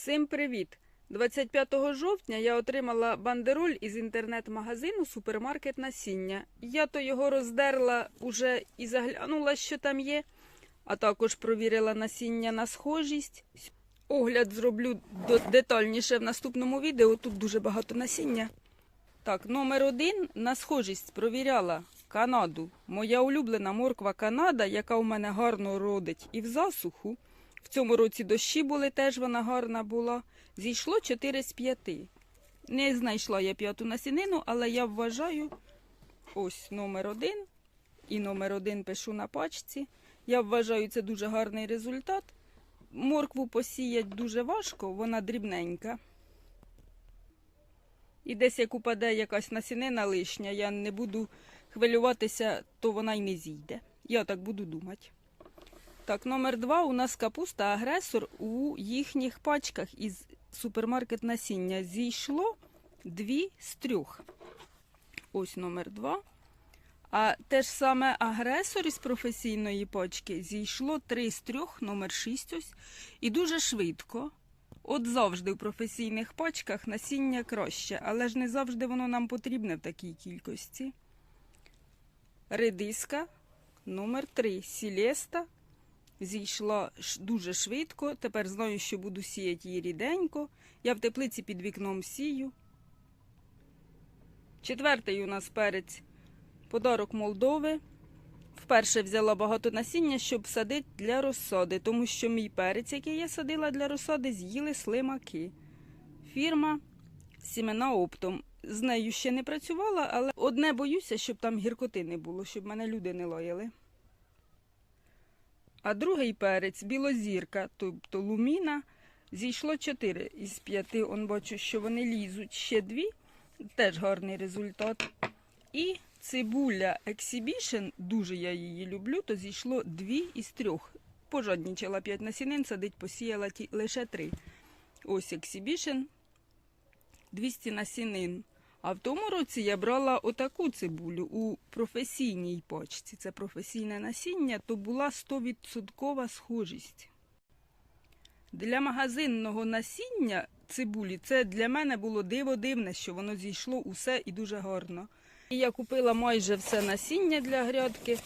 Всім привіт! 25 жовтня я отримала бандероль із інтернет-магазину Супермаркет насіння. Я то його роздерла уже і заглянула, що там є, а також провірила насіння на схожість. Огляд зроблю детальніше в наступному відео. Тут дуже багато насіння. Так, номер один на схожість провіряла Канаду. Моя улюблена морква Канада, яка у мене гарно родить і в засуху. В цьому році дощі були, теж вона гарна була. Зійшло 4 з 5. Не знайшла я п'яту насінину, але я вважаю ось номер один. І номер один пишу на пачці. Я вважаю, це дуже гарний результат. Моркву посіять дуже важко, вона дрібненька. І десь як упаде якась насінина лишня, я не буду хвилюватися, то вона й не зійде. Я так буду думати. Так, номер два у нас капуста агресор у їхніх пачках із супермаркет насіння. Зійшло дві з трьох. Ось номер два. А те ж саме агресор із професійної пачки зійшло три з трьох, номер шість ось. І дуже швидко. От завжди в професійних пачках насіння краще, але ж не завжди воно нам потрібне в такій кількості. Редиска номер 3 Сілеста зійшла дуже швидко. Тепер знаю, що буду сіяти її ріденько. Я в теплиці під вікном сію. Четвертий у нас перець подарок Молдови. Вперше взяла багато насіння, щоб садити для розсади, тому що мій перець, який я садила для розсади, з'їли слимаки. Фірма Сімена Оптом. З нею ще не працювала, але одне боюся, щоб там гіркоти не було, щоб мене люди не лаяли. А другий перець білозірка, тобто луміна, зійшло 4 із 5. Он бачу, що вони лізуть ще дві. Теж гарний результат. І цибуля Exhibition, дуже я її люблю, то зійшло дві із трьох. Пожаднічала 5 насінин, садить, посіяла ті, лише три. Ось Exhibition, 200 насінин. А в тому році я брала отаку цибулю у професійній почці. Це професійне насіння, то була 100% схожість. Для магазинного насіння цибулі це для мене було диво дивне, що воно зійшло усе і дуже гарно. І я купила майже все насіння для грядки.